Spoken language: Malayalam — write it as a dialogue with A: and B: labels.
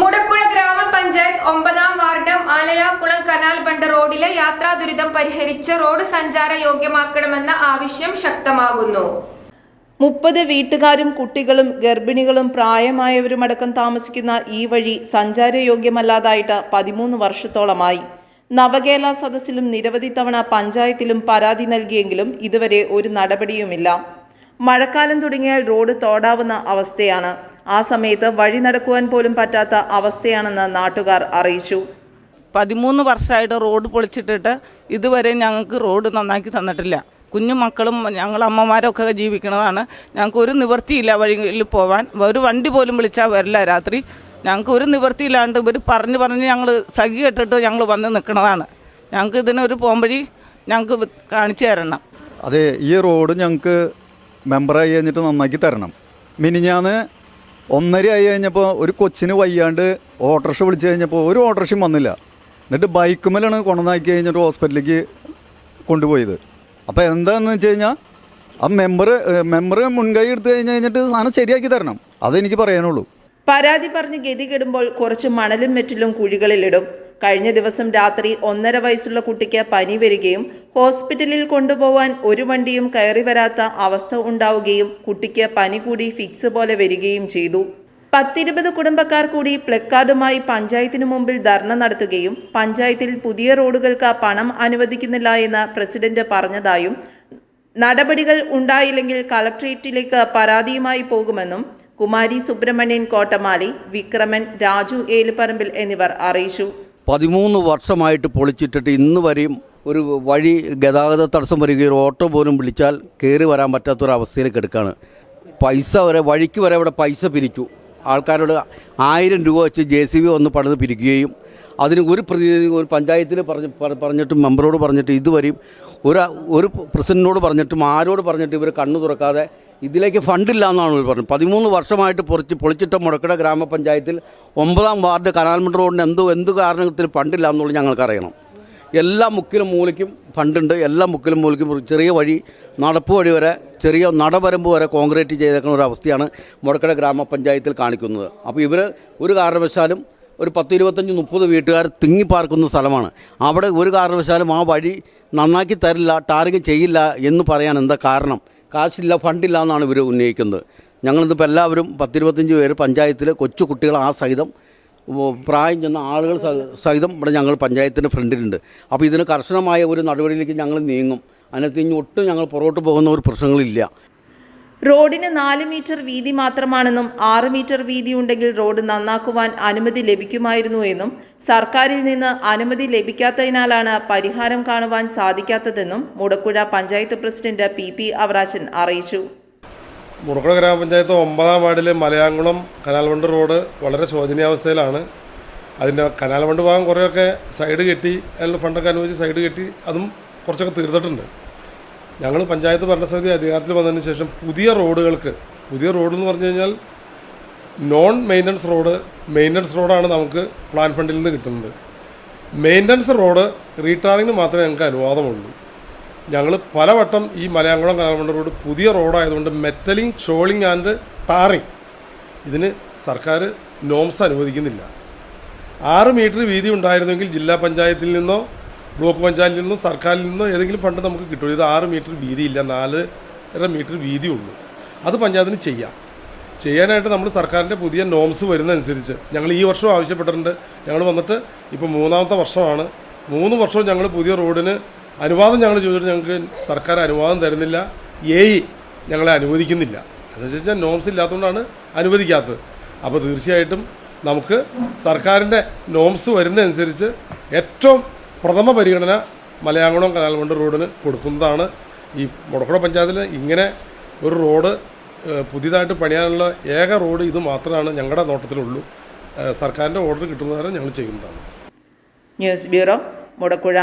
A: മുടക്കുഴ ഗ്രാമപഞ്ചായത്ത് ഒമ്പതാം വാർഡ് ആലയാക്കുളം കനാൽ ബണ്ട് റോഡിലെ യാത്രാ ദുരിതം പരിഹരിച്ച് റോഡ് സഞ്ചാര യോഗ്യമാക്കണമെന്ന ആവശ്യം ശക്തമാകുന്നു.
B: മുപ്പത് വീട്ടുകാരും കുട്ടികളും ഗർഭിണികളും പ്രായമായവരുമടക്കം താമസിക്കുന്ന ഈ വഴി സഞ്ചാരയോഗ്യമല്ലാതായിട്ട് പതിമൂന്ന് വർഷത്തോളമായി. നവകേരള സദസ്സിലും നിരവധി തവണ പഞ്ചായത്തിലും പരാതി നൽകിയെങ്കിലും ഇതുവരെ ഒരു നടപടിയുമില്ല. മഴക്കാലം തുടങ്ങിയാൽ റോഡ് തോടാവുന്ന അവസ്ഥയാണ്. ആ സമയത്ത് വഴി നടക്കുവാൻ പോലും പറ്റാത്ത അവസ്ഥയാണെന്ന് നാട്ടുകാർ അറിയിച്ചു.
C: പതിമൂന്ന് വർഷമായിട്ട് റോഡ് പൊളിച്ചിട്ടിട്ട് ഇതുവരെ ഞങ്ങൾക്ക് റോഡ് നന്നാക്കി തന്നിട്ടില്ല. കുഞ്ഞു മക്കളും ഞങ്ങൾ അമ്മമാരൊക്കെ ജീവിക്കുന്നതാണ്. ഞങ്ങൾക്ക് ഒരു നിവൃത്തിയില്ല വഴിയിൽ പോവാൻ. ഒരു വണ്ടി പോലും വിളിച്ചാൽ വരില്ല രാത്രി. ഞങ്ങൾക്ക് ഒരു നിവൃത്തിയില്ലാണ്ട് ഇവർ പറഞ്ഞ് പറഞ്ഞ് ഞങ്ങൾ സഖി കെട്ടിട്ട് ഞങ്ങൾ വന്ന് നിൽക്കുന്നതാണ്. ഞങ്ങൾക്ക് ഇതിനൊരു പോംവഴി ഞങ്ങൾക്ക് കാണിച്ചു തരണം.
D: അതെ ഈ റോഡ് ഞങ്ങൾക്ക് മെമ്പറായി കഴിഞ്ഞിട്ട് നന്നാക്കി തരണം. മിനിഞ്ഞാന്ന് ഒന്നര ആയി കഴിഞ്ഞപ്പോൾ ഒരു കൊച്ചിന് വയ്യാണ്ട് ഓട്ടോറിക്ഷ വിളിച്ചു കഴിഞ്ഞപ്പോൾ ഒരു ഓട്ടോറിക്ഷയും വന്നില്ല. എന്നിട്ട് ബൈക്കുമേലാണ് കൊണ്ടുവന്നാക്കി കഴിഞ്ഞിട്ട് ഹോസ്പിറ്റലിലേക്ക് കൊണ്ടുപോയത്. അപ്പോൾ എന്താണെന്ന് വെച്ച് കഴിഞ്ഞാൽ ആ മെമ്പർ മെമ്പർ മുൻകൈ എടുത്തു കഴിഞ്ഞ് കഴിഞ്ഞിട്ട് സാധനം ശരിയാക്കി തരണം. അതെനിക്ക് പറയാനുള്ളൂ.
B: പരാതി പറഞ്ഞ് ഗതി കെടുമ്പോൾ കുറച്ച് മണലും മെറ്റിലും കുഴികളിലിടും. കഴിഞ്ഞ ദിവസം രാത്രി ഒന്നര വയസ്സുള്ള കുട്ടിക്ക് പനി വരികയും ഹോസ്പിറ്റലിൽ കൊണ്ടുപോവാൻ ഒരു വണ്ടിയും കയറി വരാത്ത അവസ്ഥ ഉണ്ടാവുകയും കുട്ടിക്ക് പനി കൂടി ഫിക്സ് പോലെ വരികയും ചെയ്തു. പത്തിരുപത് കുടുംബക്കാർ കൂടി പ്ലക്കാർഡുമായി പഞ്ചായത്തിനു മുമ്പിൽ ധർണ നടത്തുകയും പഞ്ചായത്തിൽ പുതിയ റോഡുകൾക്ക് പണം അനുവദിക്കുന്നില്ല എന്ന് പ്രസിഡന്റ് പറഞ്ഞതായും നടപടികൾ ഉണ്ടായില്ലെങ്കിൽ കളക്ട്രേറ്റിലേക്ക് പരാതിയുമായി പോകുമെന്നും കുമാരി സുബ്രഹ്മണ്യൻ കോട്ടമാലി വിക്രമൻ രാജു ഏലുപറമ്പിൽ എന്നിവർ അറിയിച്ചു.
E: പതിമൂന്ന് വർഷമായിട്ട് പൊളിച്ചിട്ടിട്ട് ഇന്ന് വരെയും ഒരു വഴി ഗതാഗത തടസ്സം വരികയും ഓട്ടോ പോലും വിളിച്ചാൽ കയറി വരാൻ പറ്റാത്തൊരവസ്ഥയിലേക്ക് എടുക്കുകയാണ് പൈസ വരെ വഴിക്ക് വരെ ഇവിടെ പൈസ പിരിച്ചു. ആൾക്കാരോട് ആയിരം രൂപ വെച്ച് ജെ സി ബി വന്ന് പണിത് പിരിക്കുകയും അതിന് ഒരു പ്രതിനിധി ഒരു പഞ്ചായത്തിൽ പറഞ്ഞ് പറഞ്ഞിട്ടും മെമ്പറോട് പറഞ്ഞിട്ട് ഇതുവരെയും ഒരു ഒരു പ്രസിഡന്റിനോട് പറഞ്ഞിട്ടും ആരോട് പറഞ്ഞിട്ട് ഇവർ കണ്ണു തുറക്കാതെ ഇതിലേക്ക് ഫണ്ടില്ല എന്നാണ് ഇവർ പറഞ്ഞത്. പതിമൂന്ന് വർഷമായിട്ട് പൊളിച്ച് പൊളിച്ചിട്ട മുടക്കട ഗ്രാമപഞ്ചായത്തിൽ ഒമ്പതാം വാർഡ് കനാൽമണ്ഡ റോഡിന് എന്തോ എന്ത് കാരണത്തിൽ ഫണ്ടില്ല എന്നുള്ളത് ഞങ്ങൾക്കറിയണം. എല്ലാ മുക്കിലും മൂലയ്ക്കും ഫണ്ടുണ്ട് എല്ലാ മുക്കിലും മൂലയ്ക്കും ചെറിയ വഴി നടപ്പ് വഴി വരെ ചെറിയ നടവരമ്പ് വരെ കോൺക്രീറ്റ് ചെയ്തേക്കുന്ന ഒരു അവസ്ഥയാണ് മുടക്കട ഗ്രാമപഞ്ചായത്തിൽ കാണിക്കുന്നത്. അപ്പോൾ ഇവർ ഒരു കാരണവശാലും ഒരു പത്ത് ഇരുപത്തഞ്ച് മുപ്പത് വീട്ടുകാർ തിങ്ങിപ്പാർക്കുന്ന സ്ഥലമാണ്. അവിടെ ഒരു കാരണവശാലും ആ വഴി നന്നാക്കി തരില്ല ടാറിങ് ചെയ്യില്ല എന്ന് പറയാൻ എന്താ കാരണം? കാശില്ല ഫണ്ടില്ല എന്നാണ് ഇവർ ഉന്നയിക്കുന്നത്. ഞങ്ങളിന്നിപ്പോൾ എല്ലാവരും പത്തിരുപത്തഞ്ച് പേര് പഞ്ചായത്തിൽ കൊച്ചു കുട്ടികൾ ആ സഹിതം പ്രായം ചെന്ന ആളുകൾ സഹിതം ഇവിടെ ഞങ്ങൾ പഞ്ചായത്തിന്റെ ഫ്രണ്ടിലുണ്ട്. അപ്പോൾ ഇതിന് കർശനമായ ഒരു നടപടിയിലേക്ക് ഞങ്ങൾ നീങ്ങും. അതിനകത്ത് ഇനി ഒട്ടും ഞങ്ങൾ പുറകോട്ട് പോകുന്ന ഒരു പ്രശ്നങ്ങളില്ല.
B: റോഡിന് നാല് മീറ്റർ വീതി മാത്രമാണെന്നും ആറ് മീറ്റർ വീതി ഉണ്ടെങ്കിൽ റോഡ് നന്നാക്കുവാൻ അനുമതി ലഭിക്കുമായിരുന്നു എന്നും സർക്കാരിൽ നിന്ന് അനുമതി ലഭിക്കാത്തതിനാലാണ് പരിഹാരം കാണുവാൻ സാധിക്കാത്തതെന്നും Mudakkuzha panchayat president P P Avarachan അറിയിച്ചു.
F: മുടക്കുഴ ഗ്രാമപഞ്ചായത്ത് ഒമ്പതാം വാർഡിലെ മലയാങ്കുളം കനാൽവണ്ട് റോഡ് വളരെ ശോചനീയാവസ്ഥയിലാണ്. അതിന്റെ കനാൽവണ്ട് ഭാഗം കുറേയൊക്കെ സൈഡ് കെട്ടി അതിനുള്ള ഫണ്ടൊക്കെ അനുവദിച്ച് സൈഡ് കെട്ടി അതും കുറച്ചൊക്കെ തീർന്നിട്ടുണ്ട്. ഞങ്ങൾ പഞ്ചായത്ത് ഭരണസമിതി അധികാരത്തിൽ വന്നതിന് ശേഷം പുതിയ റോഡുകൾക്ക് പുതിയ റോഡ് എന്ന് പറഞ്ഞു കഴിഞ്ഞാൽ നോൺ മെയിന്റനൻസ് റോഡ് മെയിന്റനൻസ് റോഡാണ് നമുക്ക് പ്ലാൻ ഫണ്ടിൽ നിന്ന് കിട്ടുന്നത്. മെയിന്റനൻസ് റോഡ് റീടാറിങ്ങിന് മാത്രമേ ഞങ്ങൾക്ക് അനുവാദമുള്ളൂ. ഞങ്ങൾ പലവട്ടം ഈ മലയാളം കലാമണ്ഡ റോഡ് പുതിയ റോഡായതുകൊണ്ട് മെറ്റലിംഗ് ഷോളിംഗ് ആൻഡ് ടാറിങ് ഇതിന് സർക്കാർ നോംസ് അനുവദിക്കുന്നില്ല. ആറ് മീറ്റർ വീതി ഉണ്ടായിരുന്നെങ്കിൽ ജില്ലാ പഞ്ചായത്തിൽ നിന്നോ ബ്ലോക്ക് പഞ്ചായത്തിൽ നിന്നും സർക്കാരിൽ നിന്നോ ഏതെങ്കിലും ഫണ്ട് നമുക്ക് കിട്ടും. ഇത് ആറ് മീറ്റർ വീതിയില്ല നാലര മീറ്റർ വീതിയുള്ളൂ അത് പഞ്ചായത്തിന് ചെയ്യാം. ചെയ്യാനായിട്ട് നമ്മൾ സർക്കാരിന്റെ പുതിയ നോംസ് വരുന്നതനുസരിച്ച് ഞങ്ങൾ ഈ വർഷം ആവശ്യപ്പെട്ടിട്ടുണ്ട്. ഞങ്ങൾ വന്നിട്ട് ഇപ്പോൾ മൂന്നാമത്തെ വർഷമാണ്. മൂന്ന് വർഷവും ഞങ്ങൾ പുതിയ റോഡിന് അനുവാദം ഞങ്ങൾ ചോദിച്ചിട്ട് ഞങ്ങൾക്ക് സർക്കാർ അനുവാദം തരുന്നില്ല. എ ഞങ്ങളെ അനുവദിക്കുന്നില്ല. എന്ന് വെച്ച് കഴിഞ്ഞാൽ നോംസ് ഇല്ലാത്തതുകൊണ്ടാണ് അനുവദിക്കാത്തത്. അപ്പോൾ തീർച്ചയായിട്ടും നമുക്ക് സർക്കാരിന്റെ നോംസ് വരുന്നതനുസരിച്ച് ഏറ്റവും പ്രഥമ പരിഗണന മലയാങ്കുളം കനാൽമണ്ട് റോഡിന് കൊടുക്കുന്നതാണ്. ഈ മുടക്കുട പഞ്ചായത്തിൽ ഇങ്ങനെ ഒരു റോഡ് പുതിയതായിട്ട് പണിയാനുള്ള ഏക റോഡ് ഇത് മാത്രമാണ് ഞങ്ങളുടെ നോട്ടത്തിലുള്ളൂ. സർക്കാരിന്റെ ഓർഡർ കിട്ടുന്നതാണ് ഞങ്ങൾ ചെയ്യുന്നതാണ്.
B: News bureau Mudakkuzha.